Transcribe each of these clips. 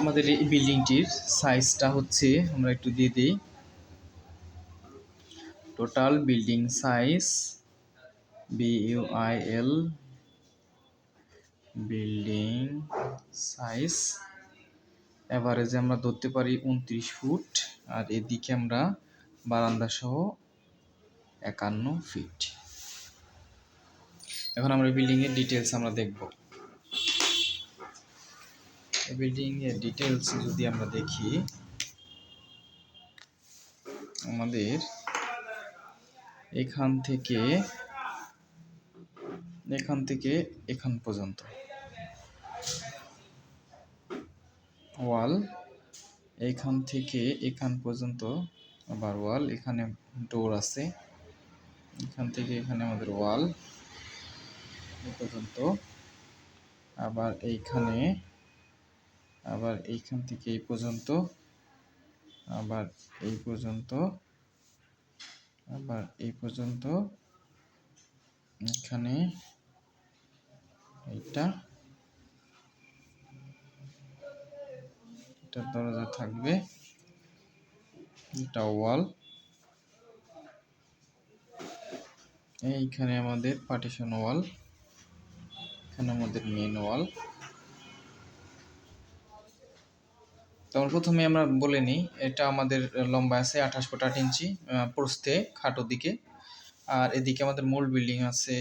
আমাদের এই বিল্ডিংটির সাইজটা হচ্ছে, আমরা একটু দিয়ে দিই। Total building size B U I L building size অ্যাভারেজে আমরা ধরতে পারি উনত্রিশ ফুট, আর এদিকে আমরা বারান্দা সহ একান্ন ফিট এখন আমরা বিল্ডিংয়ের ডিটেলস আমরা দেখব। এই বিল্ডিং এর ডিটেলস যদি আমরা দেখি, আমাদের এখান থেকে এখান থেকে এখান পর্যন্ত। ওয়াল এইখান থেকে এখান পর্যন্ত, আবার ওয়াল, এখানে ডোর আছে। এখান থেকে এখানে আমাদের ওয়াল পর্যন্ত। আবার এইখানে আবার এইখান থেকে এই পর্যন্ত, আবার এই পর্যন্ত, আবার এই পর্যন্ত, এখানে এইটা, এটা দরজা থাকবে, এটা ওয়াল। এইখানে আমাদের পার্টিশন ওয়াল, এখানে আমাদের মেন ওয়াল। তখন প্রথমে আমরা বলে নিই, এটা আমাদের লম্বা আছে আঠাশ ফুট আট ইঞ্চি প্রস্থে খাটো দিকে। আর এদিকে আমাদের মূল বিল্ডিং আছে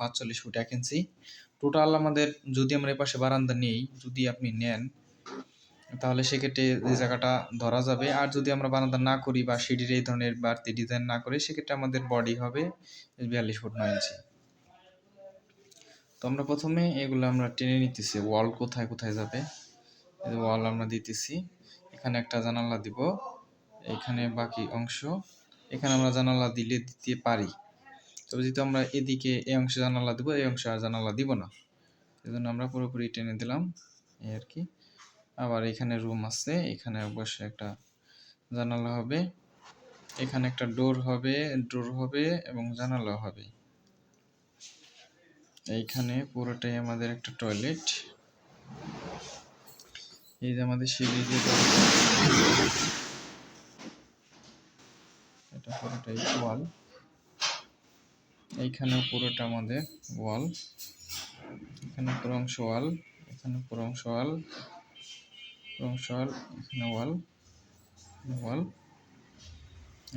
পাঁচচল্লিশ ফুট এক ইঞ্চি। টোটাল আমাদের যদি আমরা এ পাশে বারান্দা নেই, যদি আপনি নেন, তাহলে সেক্ষেত্রে এই জায়গাটা ধরা যাবে। আর যদি আমরা বারান্দা না করি বা সিঁড়ির এই ধরনের বাড়তি ডিজাইন না করি, সেক্ষেত্রে আমাদের বডি হবে বিয়াল্লিশ ফুট নয় ইঞ্চি। তো আমরা প্রথমে এগুলো আমরা টেনে নিতেছি। ওয়াল কোথায় কোথায় যাবে? ওয়াল আমরা দিতেছি। এখানে একটা জানালা দিব। এখানে বাকি অংশ। এখানে আমরা জানালা দিলে দিতে পারি। তবে যদি আমরা এদিকে এই অংশে জানালা দিব এই অংশে আর জানালা দিব না। সেজন্য আমরা পুরোপুরি টেনে দিলাম। এই আর কি। আবার এখানে রুম আছে। এখানে অবশ্যই একটা জানালা হবে। এখানে একটা ডোর হবে ডোর হবে এবং জানালা হবে। এইখানে পুরোটাই আমাদের একটা টয়লেট। এই যে আমাদের সিঁড়ি এটা পুরোটাই ওয়াল। এইখানেও পুরোটা আমাদের ওয়াল। এখানে পুরো অংশ ওয়াল, এখানে পুরো অংশ ওয়াল পুরো অংশ ওয়াল, এখানে ওয়াল ওয়াল।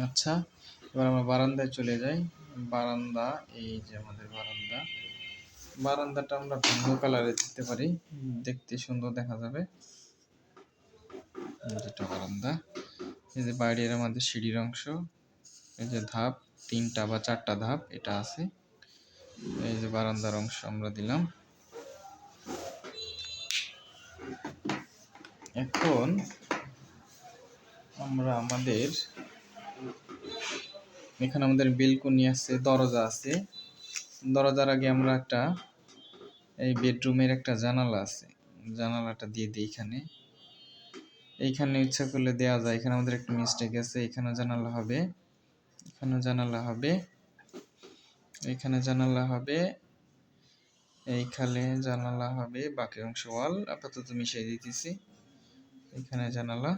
আচ্ছা এবার আমরা বারান্দায় চলে যাই। বারান্দা, এই যে আমাদের বারান্দা। বারান্দাটা আমরা ভিন্ন কালারে দিতে পারি। দেখতে সুন্দর দেখা যাবে। যেটা বারান্দা এই যে বাইরের আমাদের সিঁড়ির অংশ, এই যে ধাপ, তিনটা বা চারটা ধাপ, এটা আছে। এই যে বারান্দার অংশ আমরা দিলাম। এখন আমরা আমাদের, এখানে আমাদের বেলকনি আছে, দরজা আছে। দরজার আগে আমরা একটা, এই বেডরুমের একটা জানালা আছে। জানালাটা দিয়ে দিই এখানে। এইখানে ইচ্ছা করলে দেওয়া যায়। এখানে আমাদের একটা মিস্টেক আছে এখানে জানালা হবে এখানে জানালা হবে, এখানে জানালা হবে, এইখানে জানালা হবে, বাকি অংশ ওয়াল, আপাতত মিশিয়ে দিতেছি। এখানে জানালা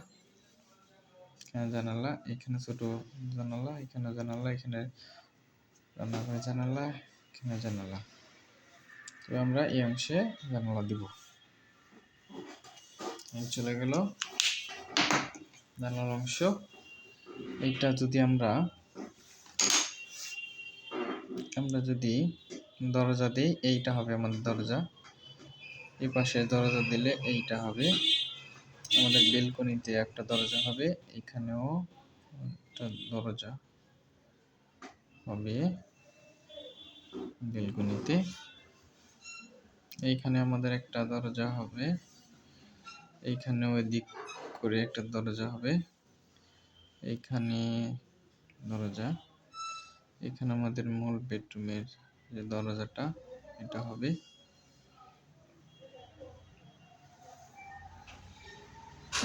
এখানে জানালা, এখানে ছোট জানালা, এখানে জানালা, এখানে রান্নাঘরে জানালা, এখানে জানালা। তো আমরা এই অংশে জানালা দিব। চলে গেল। জানালার অংশ। এইটা যদি আমরা আমরা যদি দরজা দিই, এইটা হবে আমাদের দরজা। এই পাশে দরজা দিলে এইটা হবে। আমাদের বেলকনিতে একটা দরজা হবে, এখানেও একটা দরজা হবে বেলকনিতে। এইখানে আমাদের একটা দরজা হবে, এইখানেও এদিক করে একটা দরজা হবে। এইখানে দরজা। এখানে আমাদের মূল বেডরুমের যে দরজাটা, এটা হবে।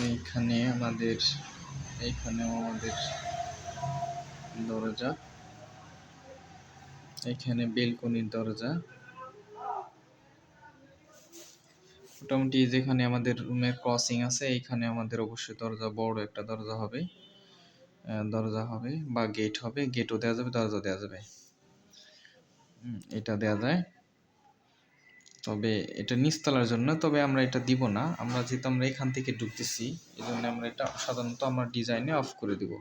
এইখানে আমাদের, এইখানেও আমাদের দরজা। এখানে বেলকনির দরজা। মোটামুটি যেখানে আমাদের রুমের ক্রসিং আছে, এইখানে আমাদের অবশ্যই দরজা, বড় একটা দরজা হবে। দরজা হবে বা গেট হবে। গেটও দেওয়া যাবে, দরজা দেওয়া যাবে। এটা দেওয়া যায়। তবে এটা নিচতলার জন্য, তবে আমরা এটা দিব না। আমরা যেহেতু আমরা এখান থেকে ঢুকতেছি এই জন্য আমরা এটা সাধারণত আমরা ডিজাইনে অফ করে দিব।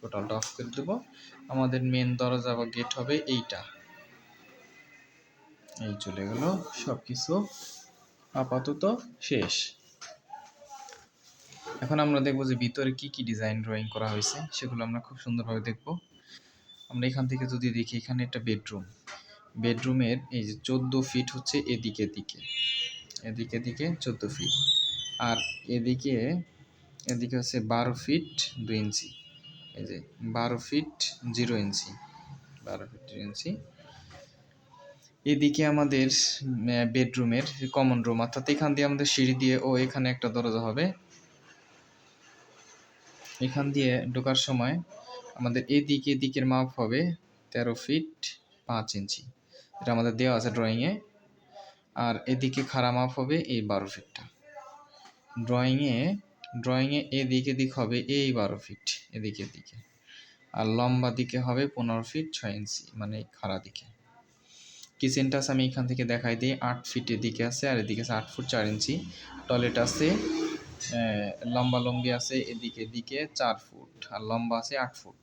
টোটালটা অফ করে দেব। আমাদের মেন দরজা বা গেট হবে এইটা। এই চলে গেল সব কিছু আপাতত শেষ। এখন আমরা দেখব যে ভিতরে কি কি ডিজাইন ড্রয়িং করা হয়েছে, সেগুলো আমরা খুব সুন্দরভাবে দেখব। আমরা এখান থেকে যদি দেখি, এখানে একটা বেডরুম বেডরুমের এই যে চোদ্দ ফিট হচ্ছে এদিকে দিকে এদিকে দিকে চোদ্দ ফিট আর এদিকে এদিকে হচ্ছে বারো ফিট দুই ইঞ্চি। এই যে বারো ফিট জিরো ইঞ্চি। বারো ফিট জিরো ইঞ্চি। এদিকে আমাদের বেডরুমের কমন রুম অর্থাৎ এখান দিয়ে আমাদের সিঁড়ি দিয়ে, ও এখানে একটা দরজা হবে। এখান দিয়ে ঢোকার সময় আমাদের এদিকে দিকের মাপ হবে তেরো ফিট পাঁচ ইঞ্চি। এটা আমাদের দেওয়া আছে ড্রয়িংয়ে আর এদিকে খাড়া মাপ হবে এই বারো ফিটটা। ড্রয়িংয়ে ড্রয়িংয়ে এদিকে দিক হবে এই বারো ফিট, এদিকে দিকে আর লম্বা দিকে হবে পনেরো ফিট ছয় ইঞ্চি মানে খাড়া দিকে। কিচেনটা আছে আমি এখান থেকে দেখাই দিই? আট ফিট এদিকে আছে আর এদিকে আছে আট ফুট চার ইঞ্চি। টয়লেট আছে লম্বা লম্বি আছে, এদিকে দিকে চার ফুট আর লম্বা আছে আট ফুট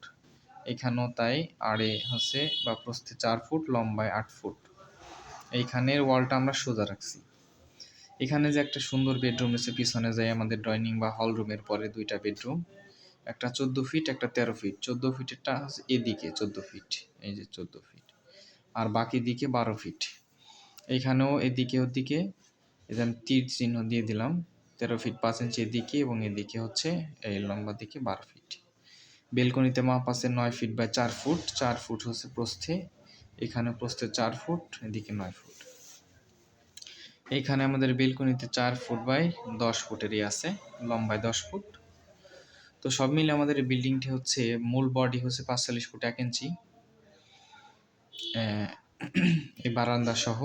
এখানেও তাই আড়ে হচ্ছে বা প্রস্থে চার ফুট লম্বায় আট ফুট এইখানের ওয়ালটা আমরা সোজা রাখছি। এখানে যে একটা সুন্দর বেডরুম আছে পিছনে যাই আমাদের ডাইনিং বা হল রুমের পরে দুইটা বেডরুম একটা চোদ্দ ফিট একটা তেরো ফিট চোদ্দ ফিটেরটা হচ্ছে এদিকে, চোদ্দ ফিট এই যে চোদ্দ ফিট আর বাকি দিকে বারো ফিট এইখানেও এদিকে ওদিকে আমি তীর চিহ্ন দিয়ে দিলাম, তেরো ফিট পাঁচ ইঞ্চি এদিকে এবং এদিকে হচ্ছে এই লম্বা দিকে বারো ফিট বেলকনিতে মাপ আছে নয় ফিট বাই চার ফুট চার ফুট হচ্ছে প্রস্থে, এখানে প্রস্থে চার ফুট এদিকে নয় ফুট এইখানে আমাদের বেলকনিতে চার ফুট বাই দশ ফুটেরই আছে, লম্বায় দশ ফুট তো সব মিলে আমাদের বিল্ডিংটি হচ্ছে, মূল বডি হচ্ছে পাঁচচল্লিশ ফুট এক ইঞ্চি এই বারান্দা সহ।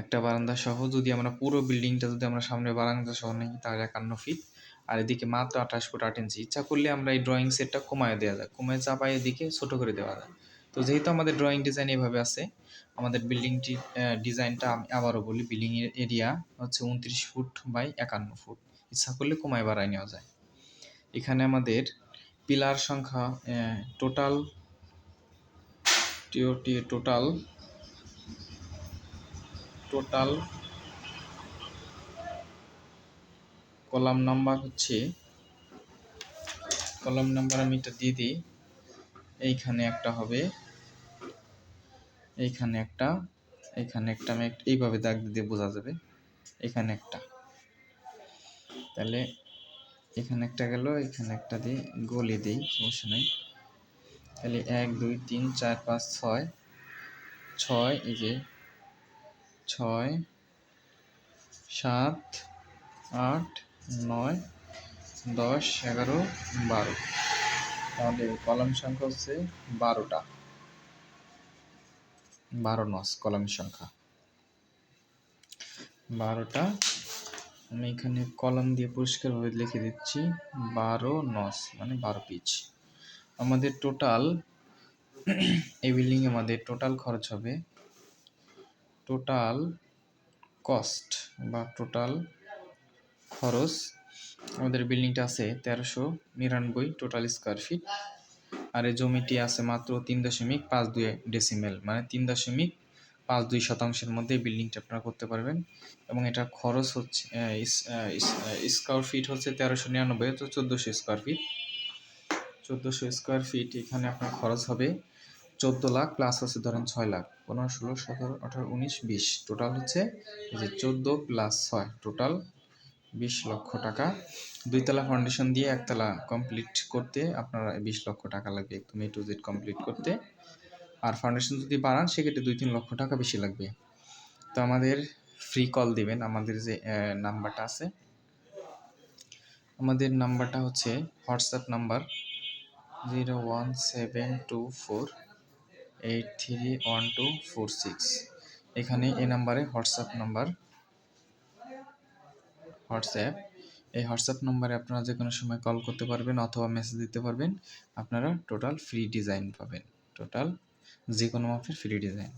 একটা বারান্দা সহ যদি আমরা পুরো বিল্ডিংটা যদি আমরা সামনে বারান্দা সহ নিই, তাহলে একান্ন ফিট আর এদিকে মাত্র আঠাশ ফুট আট ইঞ্চি ইচ্ছা করলে আমরা এই ড্রয়িং সেটটা কমায় দেওয়া যায় কমায় চাপায় এদিকে ছোট করে দেওয়া যায় তো যেহেতু আমাদের ড্রয়িং ডিজাইন এভাবে আছে, আমাদের বিল্ডিংটির ডিজাইনটা আমি আবারও বলি বিল্ডিং এর এরিয়া হচ্ছে উনত্রিশ ফুট বাই একান্ন ফুট। ইচ্ছা করলে কমায় বাড়ায় নেওয়া যায়। এখানে আমাদের পিলার সংখ্যা total total total column number হচ্ছে, কলাম নাম্বার আমি এটা দিয়ে দিই, এইখানে একটা হবে, এইখানে একটা এইখানে একটা আমি এইভাবে দাগ দিয়ে বোঝা যাবে, এখানে একটা। তাহলে এখানে একটা গেল, এখানে একটা দিয়ে গলি দিই, সমস্যা নেই। তাহলে এক, দুই, তিন, চার, পাঁচ, ছয়। ছয়, এই যে, ছয়, সাত, আট, নয়, দশ, এগারো, বারো। তাহলে কলাম সংখ্যা হচ্ছে বারোটা। বারো নস, কলামের সংখ্যা। বারোটা, আমি এখানে কলম দিয়ে পরিষ্কারভাবে লিখে দিচ্ছি বারো নস মানে বারো পিচ। আমাদের টোটাল এই বিল্ডিং আমাদের টোটাল খরচ হবে টোটাল কস্ট বা টোটাল খরচ, আমাদের বিল্ডিংটা আছে তেরোশো নিরানব্বই টোটাল স্কোয়ার ফিট আর এই জমিটি আছে মাত্র তিন দশমিক পাঁচ দুই ডেসিমেল মানে তিন দশমিক পাঁচ দুই শতাংশের মধ্যে বিল্ডিংটা আপনারা করতে পারবেন, এবং এটা খরচ হচ্ছে স্কোয়ার ফিট হচ্ছে তেরোশো নিরানব্বই তো চোদ্দোশো স্কোয়ার ফিট চোদ্দোশো স্কোয়ার ফিট এখানে আপনার খরচ হবে চোদ্দ লাখ প্লাস হচ্ছে ধরেন ছয় লাখ। পনেরো, ষোলো, সতেরো, আঠারো, উনিশ, বিশ। টোটাল হচ্ছে যে চোদ্দ প্লাস ছয়। টোটাল বিশ লক্ষ টাকা। দুইতলা ফাউন্ডেশন দিয়ে একতলা কমপ্লিট করতে আপনারা বিশ লক্ষ টাকা লাগবে একদম এ টু জেড কমপ্লিট করতে। আর ফাউন্ডেশন যদি বাড়ান, সেক্ষেত্রে দুই, তিন লক্ষ টাকা বেশি লাগবে। তো আমাদের ফ্রি কল দিবেন। আমাদের যে নাম্বারটা আছে। আমাদের নাম্বারটা হচ্ছে WhatsApp number zero one seven two four eight three one two four six. এখানে এই নাম্বারে হোয়াটসঅ্যাপ নাম্বার, হোয়াটসঅ্যাপ। এই হোয়াটসঅ্যাপ নম্বরে আপনারা যে কোনো সময় কল করতে পারবেন অথবা মেসেজ দিতে পারবেন। আপনারা টোটাল ফ্রি ডিজাইন পাবেন। টোটাল যে কোনো মাপের ফ্রি ডিজাইন।